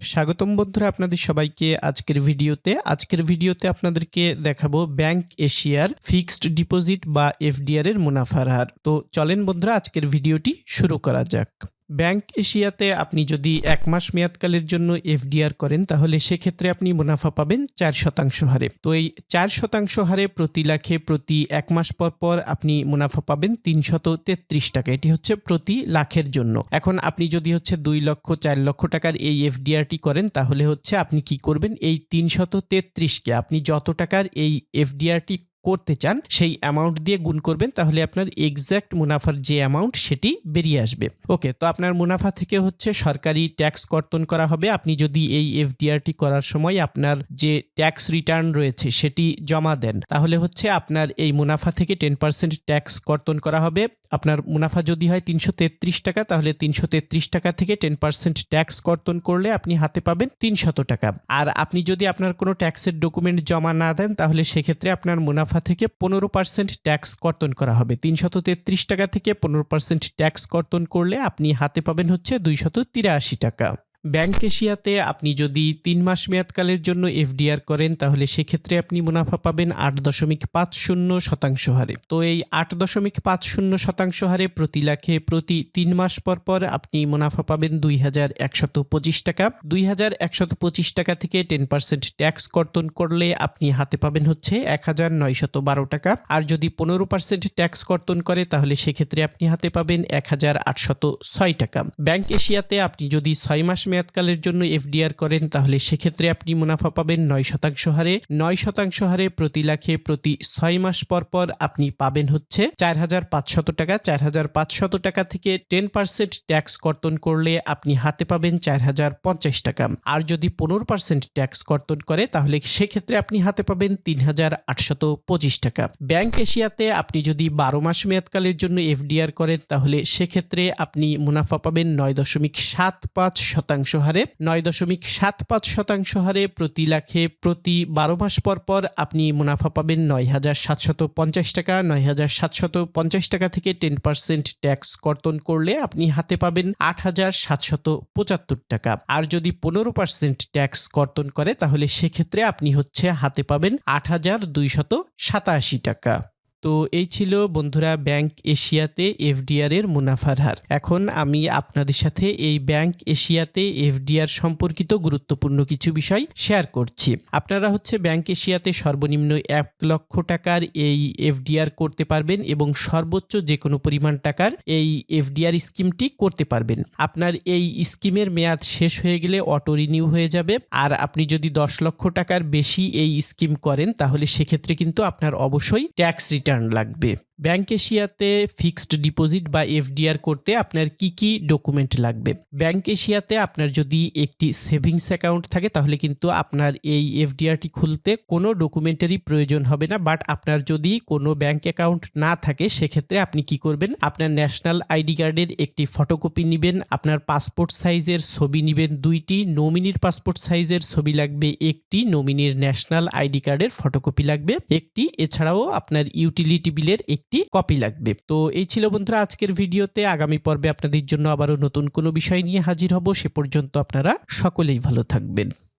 স্বাগতম বন্ধুরা আপনাদের সবাইকে আজকের ভিডিওতে। আজকের ভিডিওতে আপনাদেরকে দেখাবো ব্যাংক এশিয়ার ফিক্সড ডিপোজিট বা এফডিআর এর মুনাফার হার। তো চলেন বন্ধুরা, আজকের ভিডিওটি শুরু করা যাক। ব্যাংক এশিয়াতে আপনি যদি এক মাস মেয়াদকালের জন্য এফডিআর করেন, তাহলে সেক্ষেত্রে আপনি মুনাফা পাবেন চার শতাংশ হারে। তো এই চার শতাংশ হারে প্রতি লাখে প্রতি এক মাস পর পর আপনি মুনাফা পাবেন তিনশত তেত্রিশ টাকা। এটি হচ্ছে প্রতি লাখের জন্য। এখন আপনি যদি হচ্ছে দুই লক্ষ, চার লক্ষ টাকার এই এফডিআরটি করেন, তাহলে হচ্ছে আপনি কি করবেন? এই তিনশত তেত্রিশকে আপনি যত টাকার এই এফডিআরটি করতে চান, সেই অ্যামাউন্ট দিয়ে গুণ করবেন, তাহলে আপনার এক্স্যাক্ট মুনাফার যে অ্যামাউন্ট সেটি বেরিয়ে আসবে। ওকে তো আপনার মুনাফা থেকে হচ্ছে সরকারি ট্যাক্স কর্তন করা হবে। আপনি যদি এই এফডিআরটি করার সময় আপনার যে ট্যাক্স রিটার্ন রয়েছে সেটি জমা দেন, তাহলে হচ্ছে আপনার এই মুনাফা থেকে টেন পার্সেন্ট ট্যাক্স কর্তন করা হবে। আপনার মুনাফা যদি হয় তিনশো তেত্রিশ টাকা, তাহলে তিনশো তেত্রিশ টাকা থেকে টেন পার্সেন্ট ট্যাক্স কর্তন করলে আপনি হাতে পাবেন তিনশত টাকা। আর আপনি যদি আপনার কোনো ট্যাক্সের ডকুমেন্ট জমা না দেন, তাহলে সেক্ষেত্রে আপনার মুনাফা থেকে পনেরো পার্সেন্ট ট্যাক্স কর্তন করা হবে। তিনশত তেত্রিশ টাকা থেকে পনেরো পার্সেন্ট ট্যাক্স কর্তন করলে আপনি হাতে পাবেন হচ্ছে দুইশত তিরাশি টাকা। ব্যাংক এশিয়াতে আপনি যদি তিন মাস মেয়াদকালের জন্য এফডিআর করেন, তাহলে সেক্ষেত্রে আপনি মুনাফা পাবেন আট দশমিক পাঁচ শূন্য শতাংশ হারে। তো এই আট দশমিক পাঁচ শূন্য শতাংশ হারে প্রতি লাখে প্রতি তিন মাস পর পর আপনি মুনাফা পাবেন দুই হাজার একশত পঁচিশ টাকা। দুই হাজার একশত পঁচিশ টাকা থেকে টেন পার্সেন্ট ট্যাক্স কর্তন করলে আপনি হাতে পাবেন হচ্ছে এক হাজার নয়শত বারো টাকা। আর যদি পনেরো পার্সেন্ট ট্যাক্স কর্তন করে, তাহলে সেক্ষেত্রে আপনি হাতে পাবেন এক হাজার আটশত ছয় টাকা। ব্যাংক এশিয়াতে আপনি যদি ছয় মাস মেয়াদকালের জন্য এফডিআর করেন, তাহলে সেক্ষেত্রে আপনি মুনাফা পাবেন নয় শতাংশ হারে। নয় শতাংশ হারে প্রতি লাখে প্রতি ছয় মাস পর পর আপনি পাবেন হচ্ছে চার হাজার পাঁচশত টাকা। চার হাজার পাঁচশত টাকা থেকে টেন পার্সেন্ট ট্যাক্স কর্তন করলে আপনি হাতে পাবেন চার হাজার পঞ্চাশ টাকা। আর যদি পনেরো পার্সেন্ট ট্যাক্স কর্তন করে, তাহলে সেক্ষেত্রে আপনি হাতে পাবেন তিন হাজার আটশত পঁচিশ টাকা। ব্যাংক এশিয়াতে আপনি যদি বারো মাস মেয়াদকালের জন্য এফডিআর করেন, তাহলে সেক্ষেত্রে আপনি মুনাফা পাবেন নয় দশমিক সাত পাঁচ শতাংশ হারে, নয় দশমিক সাত পাঁচ শতাংশ হারে প্রতি লাখে প্রতি বারো মাস পর পর আপনি মুনাফা পাবেন নয় হাজার সাতশত পঞ্চাশ টাকা। নয় হাজার সাতশত পঞ্চাশ টাকা থেকে টেন পার্সেন্ট ট্যাক্স কর্তন করলে আপনি হাতে পাবেন আট হাজার সাতশত পঁচাত্তর টাকা। আর যদি পনেরো পার্সেন্ট ট্যাক্স কর্তন করে, তাহলে সেক্ষেত্রে আপনি হচ্ছে হাতে পাবেন আট হাজার দুইশত সাতাশি টাকা। তো এই ছিল বন্ধুরা ব্যাংক এশিয়াতে এফডিআর এর মুনাফার হার। এখন আমি আপনাদের সাথে এই ব্যাংক এশিয়াতে এফডিআর সম্পর্কিত গুরুত্বপূর্ণ কিছু বিষয় শেয়ার করছি। আপনারা হচ্ছে ব্যাংক এশিয়াতে সর্বনিম্ন এক লক্ষ টাকার এই এফডিআর করতে পারবেন এবং সর্বোচ্চ যে কোনো পরিমাণ টাকার এই এফডিআর স্কিমটি করতে পারবেন। আপনার এই স্কিমের মেয়াদ শেষ হয়ে গেলে অটো রিনিউ হয়ে যাবে। আর আপনি যদি দশ লক্ষ টাকার বেশি এই স্কিম করেন, তাহলে সেক্ষেত্রে কিন্তু আপনার অবশ্যই ট্যাক্স রিটার্ন লাগবে ব্যাংক এশিয়াতে ফিক্সড ডিপোজিট বা এফডিআর করতে আপনার কি কি ডকুমেন্ট লাগবে? ব্যাংক এশিয়াতে আপনার যদি একটি সেভিংস অ্যাকাউন্ট থাকে, তাহলে কিন্তু আপনার এই এফডিআরটি খুলতে কোনো ডকুমেন্টারি প্রয়োজন হবে না। বাট আপনার যদি কোনো ব্যাংক অ্যাকাউন্ট না থাকে, সেক্ষেত্রে আপনি কি করবেন? আপনার ন্যাশনাল আইডি কার্ডের একটি ফটোকপি নেবেন, আপনার পাসপোর্ট সাইজের ছবি নেবেন দুইটি, নমিনির পাসপোর্ট সাইজের ছবি লাগবে একটি, নমিনির ন্যাশনাল আইডি কার্ডের ফটোকপি লাগবে একটি। এছাড়াও আপনার ইউটিলিটি বিলের একটি একটি কপি লাগবে। তো এই ছিল বন্ধুরা আজকের ভিডিওতে। আগামী পর্বে আপনাদের জন্য আবারও নতুন কোনো বিষয় নিয়ে হাজির হব। সে পর্যন্ত আপনারা সকলেই ভালো থাকবেন।